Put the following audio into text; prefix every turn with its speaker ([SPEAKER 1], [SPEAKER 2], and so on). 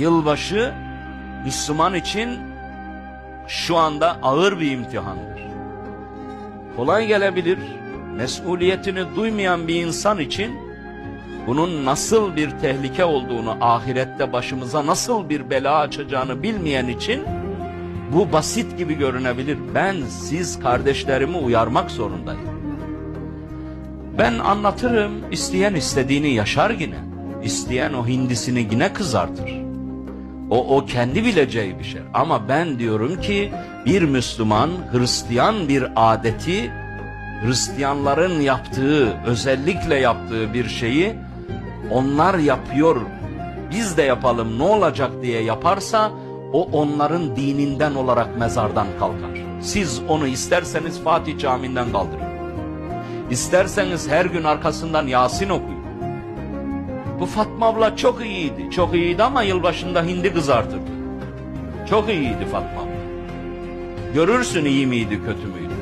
[SPEAKER 1] Yılbaşı Müslüman için şu anda ağır bir imtihandır. Kolay gelebilir. Mesuliyetini duymayan bir insan için bunun nasıl bir tehlike olduğunu, ahirette başımıza nasıl bir bela açacağını bilmeyen için bu basit gibi görünebilir. Ben siz kardeşlerimi uyarmak zorundayım. Ben anlatırım, isteyen istediğini yaşar yine. İsteyen o hindisini yine kızartır. O, o kendi bileceği bir şey. Ama ben diyorum ki bir Müslüman Hristiyan bir adeti, Hristiyanların yaptığı, özellikle yaptığı bir şeyi onlar yapıyor, biz de yapalım ne olacak diye yaparsa o onların dininden olarak mezardan kalkar. Siz onu isterseniz Fatih Camii'nden kaldırın. İsterseniz her gün arkasından Yasin okuyun. Bu Fatma abla çok iyiydi. Çok iyiydi ama yılbaşında hindi kızartırdı. Çok iyiydi Fatma abla. Görürsün iyi miydi kötü müydü.